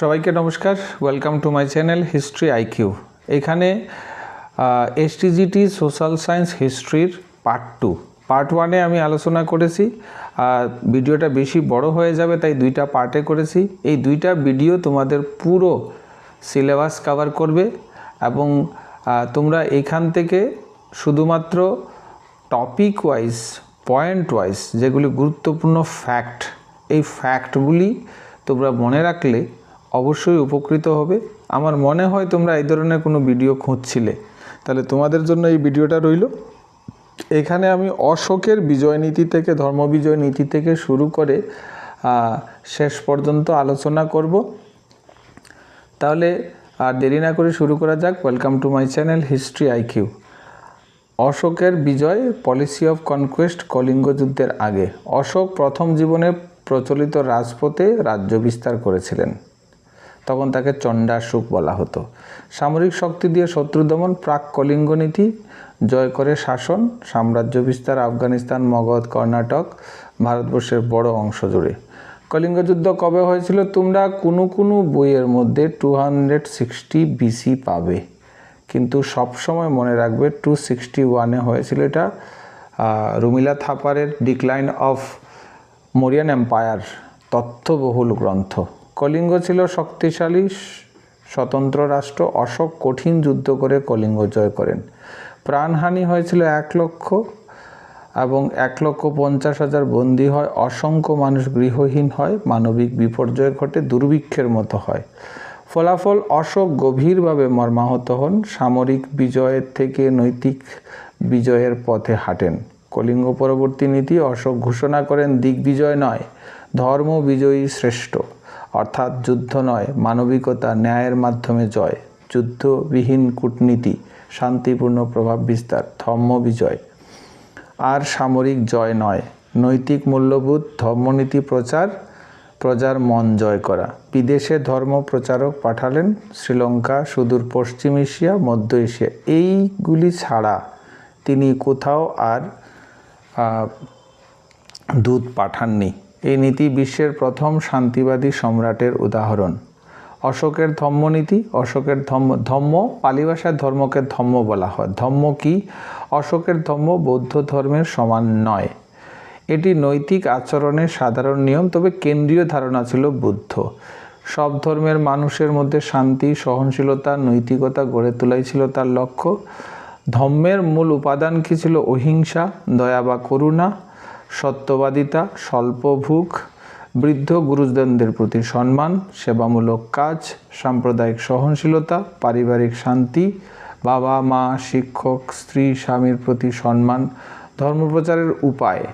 সবাইকে নমস্কার। Welcome to my channel history IQ এখানে এসটিজিটি সোশ্যাল সায়েন্স হিস্ট্রির পার্ট টু পার্ট ওয়ানে আমি আলোচনা করেছি ভিডিওটা বেশি বড় হয়ে যাবে, তাই দুইটা পার্টে করেছি। এই দুইটা ভিডিও তোমাদের পুরো সিলেবাস কভার করবে এবং তোমরা এখান থেকে শুধুমাত্র টপিক ওয়াইজ পয়েন্ট ওয়াইজ যেগুলি গুরুত্বপূর্ণ ফ্যাক্ট এই ফ্যাক্টগুলি তোমরা মনে রাখলে অবশ্যই উপকৃত হবে। আমার মনে হয় তোমরা এই ধরনের কোনো ভিডিও খুঁজছিলে। তাহলে তোমাদের জন্য এই ভিডিওটা রইল। এখানে আমি অশোকের বিজয় নীতি থেকে ধর্মবিজয় নীতি থেকে শুরু করে শেষ পর্যন্ত আলোচনা করব। তাহলে আর দেরি না করে শুরু করা যাক। Welcome to my channel history IQ অশোকের বিজয় পলিসি অফ কনকোয়েস্ট কলিঙ্গ যুদ্ধের আগে। অশোক প্রথম জীবনে প্রচলিত রাজপথে রাজ্য বিস্তার করেছিলেন। তখন তাকে চণ্ডাশোক বলা হতো। সামরিক শক্তি দিয়ে শত্রু দমন, প্রাক কলিঙ্গ নীতি, জয় করে শাসন, সাম্রাজ্য বিস্তার, আফগানিস্তান, মগধ, কর্ণাটক, ভারতবর্ষের বড় অংশ জুড়ে। কলিঙ্গ যুদ্ধ কবে হয়েছিল তোমরা কোনো কোনো বইয়ের মধ্যে টু হান্ড্রেড সিক্সটি বিসি পাবে। কিন্তু সবসময় মনে রাখবে টু সিক্সটি ওয়ানে হয়েছিল এটা রুমিলা থাপারের ডিক্লাইন অফ মোরিয়ান এম্পায়ার তথ্যবহুল গ্রন্থ। কলিঙ্গ ছিল শক্তিশালী, স্বতন্ত্র রাষ্ট্র। অশোক কঠিন যুদ্ধ করে কলিঙ্গ জয় করেন। প্রাণহানি হয়েছিল এক লক্ষ এবং এক লক্ষ পঞ্চাশ হাজার বন্দী হয়। অসংখ্য মানুষ গৃহহীন হয়। মানবিক বিপর্যয় ঘটে, দুর্ভিক্ষের মতো হয়। ফলাফল, অশোক গভীরভাবে মর্মাহত হন। সামরিক বিজয়ের থেকে নৈতিক বিজয়ের পথে হাঁটেন। কলিঙ্গ পরবর্তী নীতি, অশোক ঘোষণা করেন, দিগ্বিজয় নয় ধর্ম বিজয়ী শ্রেষ্ঠ। অর্থাৎ যুদ্ধ নয়, মানবিকতা, ন্যায়ের মাধ্যমে জয়। যুদ্ধবিহীন কূটনীতি, শান্তিপূর্ণ প্রভাব বিস্তার, ধর্ম বিজয়। আর সামরিক জয় নয়, নৈতিক মূল্যবোধ, ধর্মনীতি প্রচার, প্রজার মন জয় করা। বিদেশে ধর্ম প্রচারক পাঠালেন শ্রীলঙ্কা, সুদূর পশ্চিম এশিয়া, মধ্য এশিয়া। এইগুলি ছাড়া তিনি কোথাও আর দূত পাঠাননি। এই নীতি বিশ্বের প্রথম শান্তিবাদী সম্রাটের উদাহরণ। অশোকের ধম্মনীতি অশোকের ধম্ম ধম্ম পালি ভাষায় ধর্মকে ধম্ম বলা হয়। ধম্ম কি? অশোকের ধম্ম বৌদ্ধ ধর্মের সমান নয়। এটি নৈতিক আচরণের সাধারণ নিয়ম, তবে কেন্দ্রীয় ধারণা ছিল বুদ্ধ। সব ধর্মের মানুষের মধ্যে শান্তি, সহনশীলতা, নৈতিকতা গড়ে তোলাই ছিল তার লক্ষ্য। ধম্মের মূল উপাদান কি ছিল? অহিংসা, দয়া বা করুণা। সত্যবাদিতা, স্বল্পভোগ, বৃদ্ধ গুরুজনদের প্রতি সম্মান, সেবামূলক কাজ, সাম্প্রদায়িক সহনশীলতা, পারিবারিক শান্তি, বাবা, মা, শিক্ষক, স্ত্রী, স্বামীর প্রতি সম্মান, ধর্মপ্রচারের উপায়।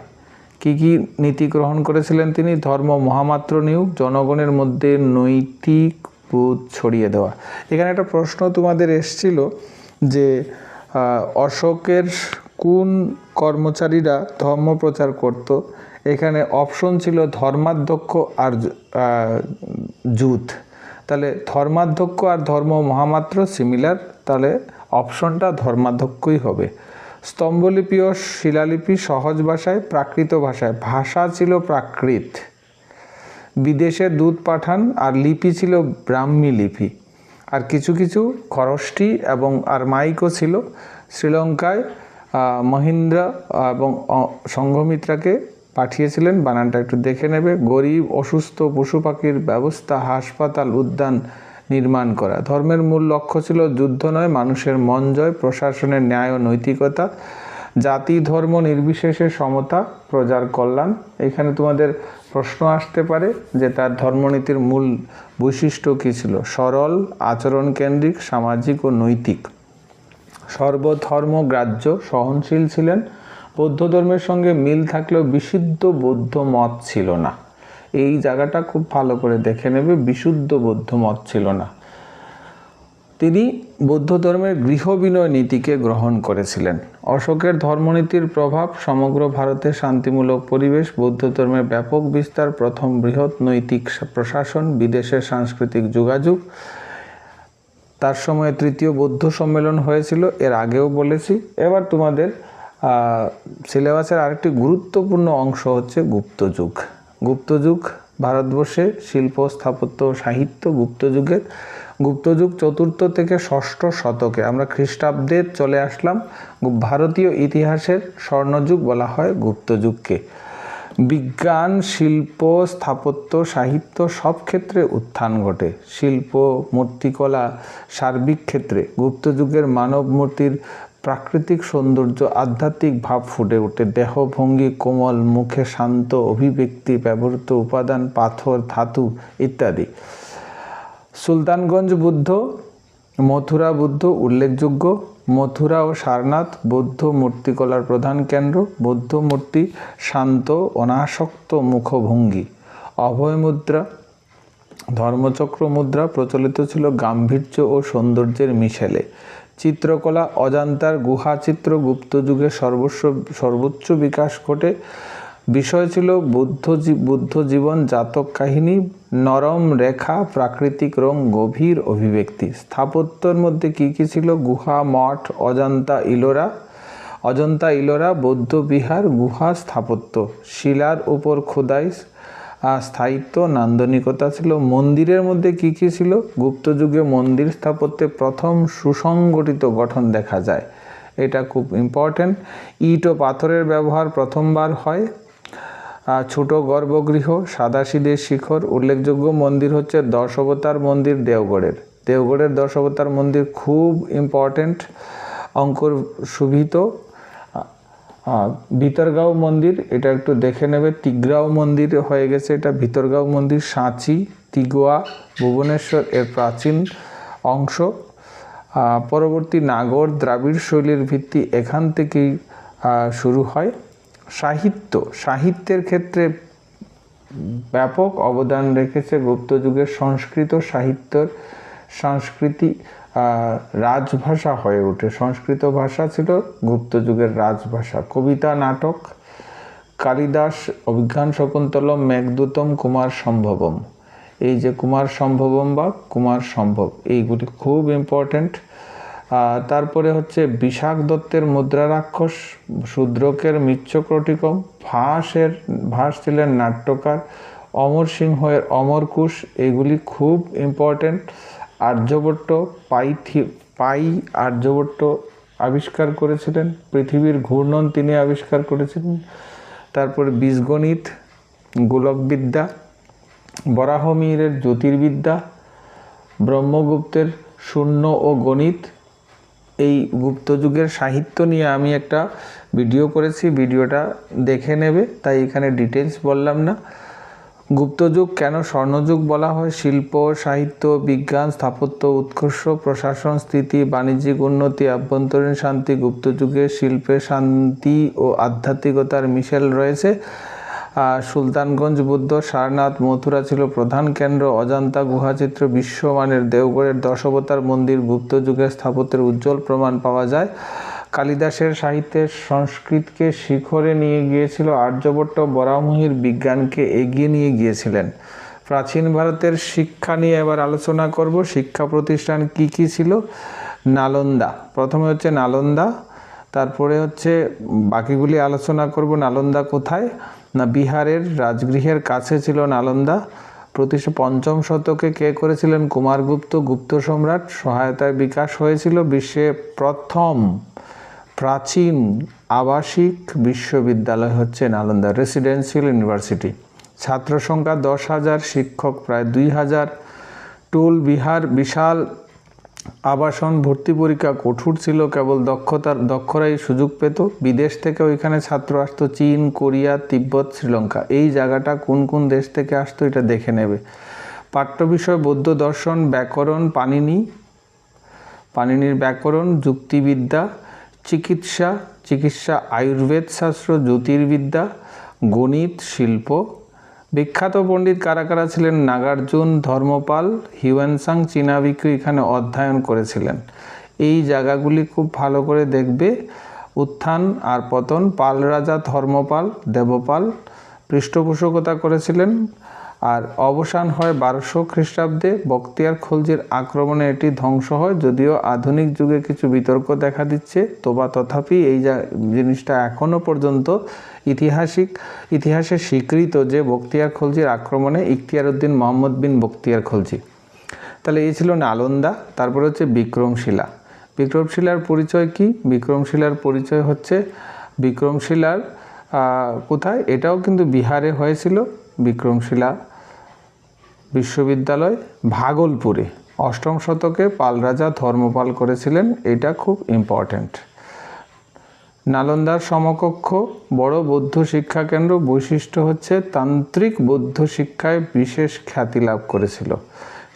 কি কি নীতি গ্রহণ করেছিলেন তিনি? ধর্ম মহামাত্র নিয়োগ, জনগণের মধ্যে নৈতিক বোধ ছড়িয়ে দেওয়া। এখানে একটা প্রশ্ন তোমাদের এসছিল যে অশোকের কোন কর্মচারীরা ধর্ম প্রচার করত? এখানে অপশন ছিল ধর্মাধ্যক্ষ আর জুত তাহলে ধর্মাধ্যক্ষ আর ধর্ম মহামাত্র সিমিলার তাহলে অপশনটা ধর্মাধ্যক্ষই হবে। স্তম্ভলিপি ও শিলালিপি সহজ ভাষায়, প্রাকৃত ভাষায়। ভাষা ছিল প্রাকৃত। বিদেশে দুধ পাঠান আর লিপি ছিল ব্রাহ্মী লিপি। আর কিছু কিছু খরষ্টি এবং আর মাইকও ছিল। শ্রীলঙ্কায় মহিন্দ্রা এবং সংঘমিত্রাকে পাঠিয়েছিলেন। বানানটা একটু দেখে নেবে। গরিব, অসুস্থ, পশু পাখির ব্যবস্থা, হাসপাতাল, উদ্যান নির্মাণ করা। ধর্মের মূল লক্ষ্য ছিল যুদ্ধ নয়, মানুষের মন জয়, প্রশাসনের ন্যায় ও নৈতিকতা। জাতি, ধর্ম নির্বিশেষে সমতা, প্রজার কল্যাণ। এখানে তোমাদের প্রশ্ন আসতে পারে যে তার ধর্মনীতির মূল বৈশিষ্ট্য কী ছিল? সরল আচরণ কেন্দ্রিক সামাজিক ও নৈতিক। সর্বধর্ম গ্রাহ্য সহনশীল ছিলেন। বৌদ্ধ ধর্মের সঙ্গে মিল থাকলেও বিশুদ্ধ বৌদ্ধ মত ছিল না। এই জায়গাটা খুব ভালো করে দেখে নেবে, বিশুদ্ধ বৌদ্ধ মত ছিল না। তিনি বৌদ্ধ ধর্মের গৃহবিনয় নীতিকে গ্রহণ করেছিলেন। অশোকের ধর্মনীতির প্রভাব, সমগ্র ভারতে শান্তিমূলক পরিবেশ বৌদ্ধ ধর্মের ব্যাপক বিস্তার, প্রথম বৃহৎ নৈতিক প্রশাসন, বিদেশের সাংস্কৃতিক যোগাযোগ তার সময়ে তৃতীয় বৌদ্ধ সম্মেলন হয়েছিল, এর আগেও বলেছি। এবার তোমাদের সিলেবাসের আরেকটি গুরুত্বপূর্ণ অংশ হচ্ছে গুপ্তযুগ। গুপ্তযুগ ভারতবর্ষে শিল্প, স্থাপত্য সাহিত্য গুপ্তযুগের। গুপ্তযুগ চতুর্থ থেকে ষষ্ঠ শতকে আমরা খ্রিস্টাব্দে চলে আসলাম। ভারতীয় ইতিহাসের স্বর্ণযুগ বলা হয় গুপ্তযুগকে। বিজ্ঞান, শিল্প, স্থাপত্য, সাহিত্য সব ক্ষেত্রে উত্থান ঘটে। শিল্প, মূর্তিকলা, সার্বিক ক্ষেত্রে গুপ্তযুগের মানব মূর্তির প্রাকৃতিক সৌন্দর্য আধ্যাত্মিক ভাব ফুটে ওঠে। দেহভঙ্গি কোমল, মুখে শান্ত, অভিব্যক্তি, ব্যবহৃত উপাদান, পাথর, ধাতু ইত্যাদি। সুলতানগঞ্জ বুদ্ধ, মথুরা বুদ্ধ উল্লেখযোগ্য। মথুরা ও সারনাথ বৌদ্ধ মূর্তিকলার প্রধান কেন্দ্র, বৌদ্ধ মূর্তি শান্ত অনাসক্ত মুখভঙ্গি অভয় মুদ্রা ধর্মচক্র মুদ্রা প্রচলিত ছিল গাম্ভীর্য ও সৌন্দর্যের মিশেলে। চিত্রকলা অজান্তার গুহা গুহাচিত্র গুপ্তযুগে সর্বস্ব, সর্বোচ্চ বিকাশ ঘটে বিষয় ছিল বুদ্ধ বুদ্ধ জীবন, জাতক কাহিনী, নরম রেখা, প্রাকৃতিক রং, গভীর অভিব্যক্তি। স্থাপত্যর মধ্যে কি কি ছিল? গুহা, মঠ, অজন্তা ইলোরা। অজন্তা ইলোরা, বৌদ্ধ বিহার, গুহা, স্থাপত্য। শিলার উপর খোদাই স্থায়িত্ব, নান্দনিকতা ছিল। মন্দিরের মধ্যে কি কি ছিল? গুপ্তযুগে মন্দির স্থাপত্যে প্রথম সুসংগঠিত গঠন দেখা যায়। এটা খুব ইম্পর্ট্যান্ট ইট ও পাথরের ব্যবহার প্রথমবার হয়। ছোট গর্ভগৃহ সাদাশিদের শিখর, উল্লেখযোগ্য মন্দির হচ্ছে দশ অবতার মন্দির দেওগড়ের দেওগড়ের দশ অবতার মন্দির খুব ইম্পর্ট্যান্ট অঙ্কর শুভিত। ভিতরগাঁও মন্দির, এটা একটু দেখে নেবে। তিগ্রাও মন্দির হয়ে গেছে, এটা ভিতরগাঁও মন্দির, সাঁচি, তিগোয়া, ভুবনেশ্বর এর প্রাচীন অংশ। পরবর্তী নাগর দ্রাবিড় শৈলীর ভিত্তি এখান থেকেই শুরু হয়। সাহিত্য, সাহিত্যের ক্ষেত্রে ব্যাপক অবদান রেখেছে গুপ্ত যুগের সংস্কৃত সাহিত্যর সংস্কৃতি রাজভাষা হয়ে ওঠে। সংস্কৃত ভাষা ছিল গুপ্ত যুগের রাজভাষা। কবিতা, নাটক, কালিদাস অভিজ্ঞান শকুন্তলম, মেঘদূতম, কুমার সম্ভবম। এই যে কুমার সম্ভবম বা কুমার সম্ভব, এইগুলি খুব ইম্পর্ট্যান্ট তারপরে হচ্ছে বিশাখ দত্তের মুদ্রা রাক্ষস, শূদ্রকের মিচ্ছক্রটিকম ভাসের, ভাস ছিলেন নাট্যকার, অমর সিংহের অমরকুশ এগুলি খুব ইম্পর্ট্যান্ট আর্যভট্ট পাইথি, পাই আর্যভট্ট আবিষ্কার করেছিলেন, পৃথিবীর ঘূর্ণন তিনি আবিষ্কার করেছিলেন। তারপরে বীজগণিত, গোলকবিদ্যা বরাহমিরের জ্যোতির্বিদ্যা, ব্রহ্মগুপ্তের শূন্য ও গণিত এই গুপ্তযুগের সাহিত্য নিয়ে আমি একটা ভিডিও করেছি, ভিডিওটা দেখে নেবে, তাই এখানে ডিটেলস বললাম না। গুপ্তযুগ কেন স্বর্ণযুগ বলা হয়? শিল্প, সাহিত্য, বিজ্ঞান, স্থাপত্য, উৎকর্ষ, প্রশাসন স্থিতি বাণিজ্যিক উন্নতি, আভ্যন্তরীণ শান্তি গুপ্তযুগে শিল্পে শান্তি ও আধ্যাত্মিকতার মিশেল রয়েছে। সুলতানগঞ্জ বুদ্ধ সারনাথ মথুরা ছিল প্রধান কেন্দ্র। অজান্তা গুহাচিত্র বিশ্বমানের দেওগড়ের দশবতার মন্দির গুপ্ত যুগের স্থাপত্যের উজ্জ্বল প্রমাণ পাওয়া যায়। কালিদাসের সাহিত্যের সংস্কৃতকে শিখরে নিয়ে গিয়েছিল আর্যভট্ট বরামহির বিজ্ঞানকে এগিয়ে নিয়ে গিয়েছিলেন। প্রাচীন ভারতের শিক্ষা নিয়ে এবার আলোচনা করব। শিক্ষা প্রতিষ্ঠান কি কি ছিল? নালন্দা। প্রথমে হচ্ছে নালন্দা, তারপরে হচ্ছে বাকিগুলি আলোচনা করব। নালন্দা কোথায়? না বিহারের রাজগৃহের কাছে ছিল নালন্দা। প্রতিশো পঞ্চম শতকে কে করেছিলেন? কুমারগুপ্ত গুপ্ত সম্রাট। সহায়তায় বিকাশ হয়েছিল বিশ্বে প্রথম প্রাচীন আবাসিক বিশ্ববিদ্যালয় হচ্ছে নালন্দা রেসিডেন্সিয়াল ইউনিভার্সিটি। ছাত্র সংখ্যা দশ হাজার, শিক্ষক প্রায় দুই হাজার। টুল বিহার বিশাল আবাসন ভর্তি পরীক্ষা কঠোর ছিল, কেবল দক্ষতার, দক্ষরাই সুযোগ পেত। বিদেশ থেকে ওইখানে ছাত্র আসতো, চীন, কোরিয়া, তিব্বত, শ্রীলঙ্কা। এই জায়গাটা কোন কোন দেশ থেকে আসতো এটা দেখে নেবে। পাঠ্য বিষয়, বৌদ্ধ দর্শন, ব্যাকরণ পানিনি পানিনির ব্যাকরণ, যুক্তিবিদ্যা, চিকিৎসা চিকিৎসা আয়ুর্বেদ শাস্ত্র জ্যোতির্বিদ্যা, গণিত, শিল্প। বিখ্যাত পণ্ডিত কারা কারা ছিলেন? নাগার্জুন, ধর্মপাল, হিউয়ানসাং চীনাবিকু এখানে অধ্যয়ন করেছিলেন। এই জায়গাগুলি খুব ভালো করে দেখবে। উত্থান আর পতন পাল রাজা ধর্মপাল, দেবপাল পৃষ্ঠপোষকতা করেছিলেন। আর অবসান হয় বারোশো খ্রিস্টাব্দে বক্তিয়ার খলজির আক্রমণে এটি ধ্বংস হয়, যদিও আধুনিক যুগে কিছু বিতর্ক দেখা দিচ্ছে। তো বা তথাপি এই যা জিনিসটা এখনও পর্যন্ত ইতিহাসিক, ইতিহাসে স্বীকৃত যে বক্তিয়ার খলজির আক্রমণে ইখতিয়ার উদ্দিন মোহাম্মদ বিন বক্তিয়ার খলজি। তাহলে এই ছিল নালন্দা, তারপরে হচ্ছে বিক্রমশিলা। বিক্রমশিলার পরিচয় কি? বিক্রমশিলার পরিচয় হচ্ছে, বিক্রমশিলার কোথায়? এটাও কিন্তু বিহারে হয়েছিল। বিক্রমশিলা বিশ্ববিদ্যালয় ভাগলপুরে। অষ্টম শতকে পাল রাজা ধর্মপাল করেছিলেন, এটা খুব ইম্পর্ট্যান্ট নালন্দার সমকক্ষ বড় বৌদ্ধ শিক্ষা কেন্দ্র বৈশিষ্ট্য হচ্ছে তান্ত্রিক বৌদ্ধ শিক্ষায় বিশেষ খ্যাতি লাভ করেছিল।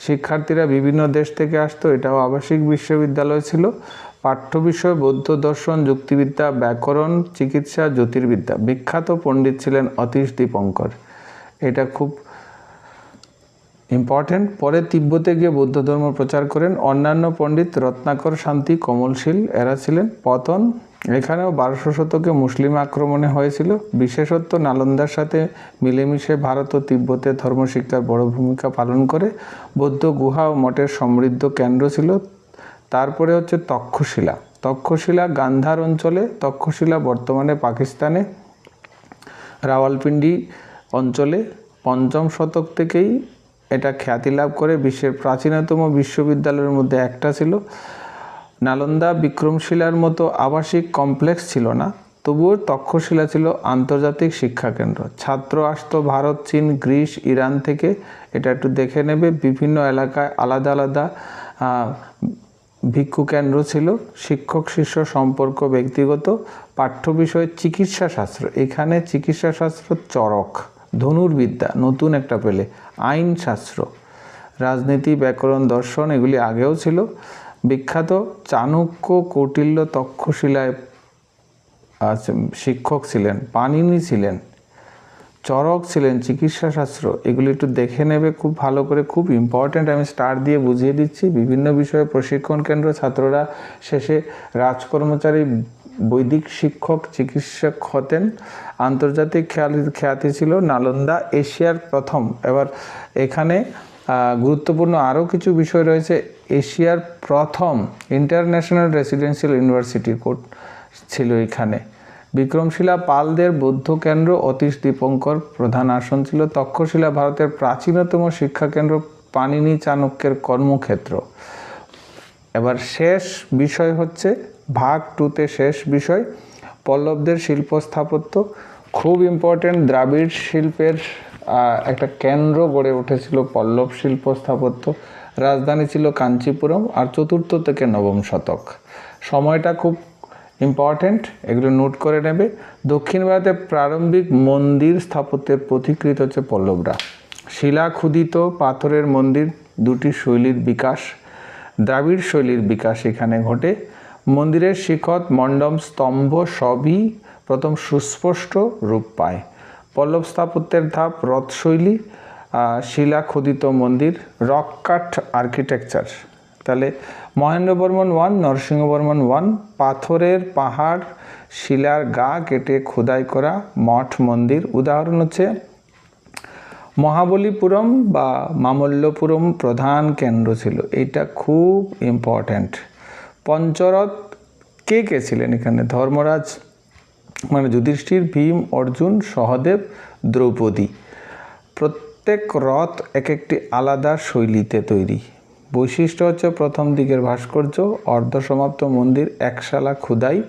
শিক্ষার্থীরা বিভিন্ন দেশ থেকে আসতো, এটাও আবাসিক বিশ্ববিদ্যালয় ছিল। পাঠ্য বিষয়, বৌদ্ধ দর্শন, যুক্তিবিদ্যা, ব্যাকরণ, চিকিৎসা, জ্যোতির্বিদ্যা। বিখ্যাত পণ্ডিত ছিলেন অতীশ দীপঙ্কর। এটা খুব ইম্পর্ট্যান্ট পরে তিব্বতে গিয়ে বৌদ্ধ ধর্ম প্রচার করেন। অন্যান্য পণ্ডিত রত্নাকর শান্তি, কমলশীল এরা ছিলেন। পতন, এখানেও বারোশো শতকে মুসলিম আক্রমণে হয়েছিল। বিশেষত্ব, নালন্দার সাথে মিলেমিশে ভারত ও তিব্বতে ধর্মশিক্ষার বড় ভূমিকা পালন করে। বৌদ্ধ গুহা ও মঠের সমৃদ্ধ কেন্দ্র ছিল। তারপরে হচ্ছে তক্ষশিলা। তক্ষশিলা গান্ধার অঞ্চলে, তক্ষশিলা বর্তমানে পাকিস্তানে। রাওয়ালপিন্ডি অঞ্চলে পঞ্চম শতক থেকেই এটা খ্যাতি লাভ করে বিশ্বের প্রাচীনতম বিশ্ববিদ্যালয়ের মধ্যে একটা ছিল। নালন্দা বিক্রমশিলার মতো আবাসিক কমপ্লেক্স ছিল না, তবুও তক্ষশিলা ছিল আন্তর্জাতিক শিক্ষা কেন্দ্র ছাত্র আসত ভারত, চীন, গ্রিস, ইরান থেকে। এটা একটু দেখে নেবে, বিভিন্ন এলাকায় আলাদা আলাদা ভিক্ষু কেন্দ্র ছিল। শিক্ষক, শিষ্য সম্পর্ক ব্যক্তিগত। পাঠ্য বিষয় চিকিৎসা শাস্ত্র এখানে চিকিৎসা শাস্ত্র চরক। ধনুর্বিদ্যা, নতুন একটা পেলে। আইন শাস্ত্র রাজনীতি, ব্যাকরণ, দর্শন, এগুলি আগেও ছিল। বিখ্যাত চাণক্য কৌটিল্য তক্ষশিলায় শিক্ষক ছিলেন পানিনি ছিলেন চরক ছিলেন চিকিৎসা শাস্ত্র এগুলি একটু দেখে নেবে খুব ভালো করে, খুব ইম্পর্ট্যান্ট আমি স্টার দিয়ে বুঝিয়ে দিচ্ছি। বিভিন্ন বিষয়ে প্রশিক্ষণ কেন্দ্র ছাত্ররা শেষে রাজকর্মচারী বৈদিক শিক্ষক, চিকিৎসক হতেন। আন্তর্জাতিক খ্যাতি খ্যাতি ছিল নালন্দা এশিয়ার প্রথম। এবার এখানে গুরুত্বপূর্ণ আরও কিছু বিষয় রয়েছে। এশিয়ার প্রথম ইন্টারন্যাশনাল রেসিডেন্সিয়াল ইউনিভার্সিটি কোর্ট ছিল এখানে। বিক্রমশিলা পালদের বৌদ্ধ কেন্দ্র অতীশ দীপঙ্কর প্রধান আসন ছিল। তক্ষশিলা ভারতের প্রাচীনতম শিক্ষা কেন্দ্র পানিনি চাণক্যের কর্মক্ষেত্র। এবার শেষ বিষয় হচ্ছে ভাগ টুতে শেষ বিষয়। পল্লবদের শিল্প স্থাপত্য খুব ইম্পর্টেন্ট দ্রাবিড় শিল্পের একটা কেন্দ্র গড়ে উঠেছিল পল্লব শিল্প স্থাপত্য রাজধানী ছিল কাঞ্চিপুরম আর চতুর্থ থেকে নবম শতক। সময়টা খুব ইম্পর্ট্যান্ট এগুলো নোট করে নেবে। দক্ষিণ ভারতে প্রারম্ভিক মন্দির স্থাপত্যের পথিকৃত হচ্ছে পল্লবরা। শিলা ক্ষুদিত পাথরের মন্দির, দুটি শৈলীর বিকাশ, দ্রাবিড় শৈলীর বিকাশ এখানে ঘটে। মন্দিরের শিখত মণ্ডপ, স্তম্ভ সবই প্রথম সুস্পষ্ট রূপ পায়। পল্লব স্থাপত্যের ধাপ, রথশৈলী শিলা খোদিত মন্দির, রক কাট আর্কিটেকচার তাহলে মহেন্দ্র বর্মন ওয়ান নরসিংহ বর্মন ওয়ান পাথরের পাহাড়, শিলার গা কেটে খোদাই করা মঠ মন্দির। উদাহরণ হচ্ছে মহাবলীপুরম বা মামল্লপুরম প্রধান কেন্দ্র ছিল। এটা খুব ইম্পর্ট্যান্ট পঞ্চরথ কে কে ছিলেন এখানে? ধর্মরাজ মানে যুধিষ্ঠির, ভীম, অর্জুন, সহদেব, দ্রৌপদী। প্রত্যেক রথ এক একটি আলাদা শৈলীতে তৈরি। বৈশিষ্ট্য হচ্ছে প্রথম দিকের ভাস্কর্য, অর্ধসমাপ্ত মন্দির, একশালা খুদাই।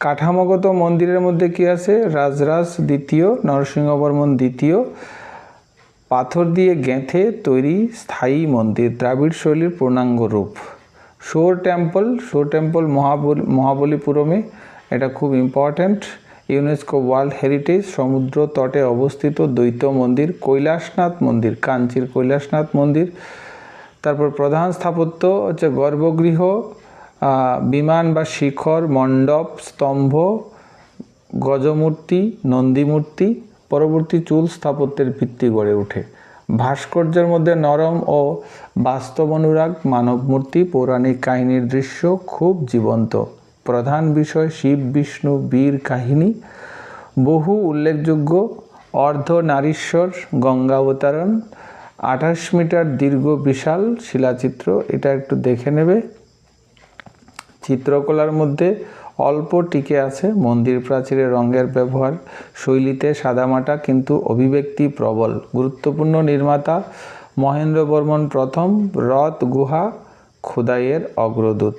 কাঠামোগত মন্দিরের মধ্যে কি আছে? রাজরাজ দ্বিতীয়, নরসিংহবর্মন দ্বিতীয়। পাথর দিয়ে গেঁথে তৈরি স্থায়ী মন্দির, দ্রাবিড় শৈলীর পূর্ণাঙ্গ রূপ। শোর টেম্পল শোর টেম্পল মহাবলী মহাবলীপুরমে এটা খুব ইম্পর্ট্যান্ট ইউনেস্কো ওয়ার্ল্ড হেরিটেজ সমুদ্র তটে অবস্থিত দ্বৈত মন্দির, কৈলাসনাথ মন্দির, কাঞ্চির কৈলাসনাথ মন্দির। তারপর প্রধান স্থাপত্য হচ্ছে গর্ভগৃহ বিমান বা শিখর, মণ্ডপ, স্তম্ভ, গজমূর্তি, নন্দীমূর্তি, পরবর্তী চুল স্থাপত্যের ভিত্তি গড়ে ওঠে। ভাস্কর্যের মধ্যে নরম ও বাস্তব অনুরাগ মানব মূর্তি পৌরাণিক কাহিনীর দৃশ্য খুব জীবন্ত। প্রধান বিষয় শিব, বিষ্ণু, বীর কাহিনী। বহু উল্লেখযোগ্য অর্ধ নারীশ্বর গঙ্গা অবতারণ। আঠাশ মিটার দীর্ঘ বিশাল শিলাচিত্র, এটা একটু দেখে নেবে। চিত্রকলার মধ্যে অল্প টিকে আছে মন্দির প্রাচীরে রঙের ব্যবহার, শৈলীতে সাদামাটা কিন্তু অভিব্যক্তি প্রবল। গুরুত্বপূর্ণ নির্মাতা মহেন্দ্র বর্মন প্রথম রথ গুহা খোদাইয়ের অগ্রদূত।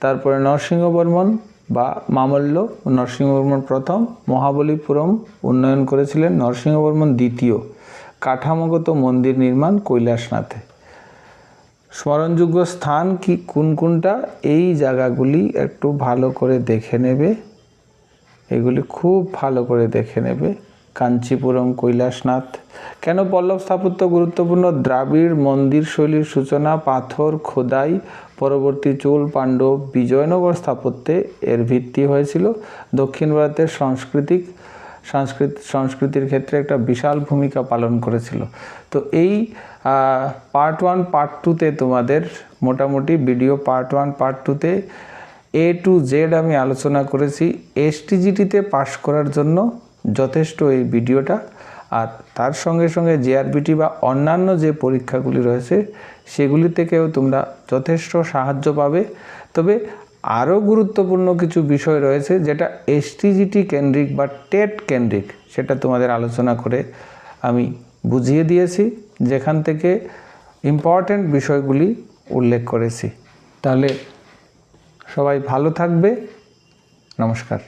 তারপরে নরসিংহ বর্মন বা মামল্য, নরসিংহবর্মন প্রথম মহাবলীপুরম উন্নয়ন করেছিলেন, নরসিংহবর্মন দ্বিতীয়। কাঠামোগত মন্দির নির্মাণ কৈলাসনাথে। স্মরণযোগ্য স্থান কি, কোন কোনটা? এই জায়গাগুলি একটু ভালো করে দেখে নেবে। এগুলি খুব ভালো করে দেখে নেবে। কাঞ্চিপুরম, কৈলাসনাথ। কেন পল্লব স্থাপত্য গুরুত্বপূর্ণ? দ্রাবিড় মন্দির শৈলীর সূচনা, পাথর, খোদাই, পরবর্তী চোল, পাণ্ডব, বিজয়নগর স্থাপত্যে এর ভিত্তি হয়েছিল। দক্ষিণ ভারতের সাংস্কৃতিক সংস্কৃত, সংস্কৃতির ক্ষেত্রে একটা বিশাল ভূমিকা পালন করেছিল। তো এই পার্ট ওয়ান পার্ট টুতে তোমাদের মোটামুটি ভিডিও পার্ট ওয়ান পার্ট টুতে এ টু জেড আমি আলোচনা করেছি। এসটিজিটিতে পাশ করার জন্য যথেষ্ট এই ভিডিওটা আর তার সঙ্গে সঙ্গে জেআরবিটি বা অন্যান্য যে পরীক্ষাগুলি রয়েছে, সেগুলি থেকেও তোমরা যথেষ্ট সাহায্য পাবে। তবে আরও গুরুত্বপূর্ণ কিছু বিষয় রয়েছে যেটা এসটিজিটি কেন্দ্রিক বা টেট কেন্দ্রিক, সেটা তোমাদের আলোচনা করে আমি বুঝিয়ে দিয়েছি, যেখান থেকে ইম্পর্ট্যান্ট বিষয়গুলি উল্লেখ করেছি। তাহলে সবাই ভালো থাকবে। নমস্কার।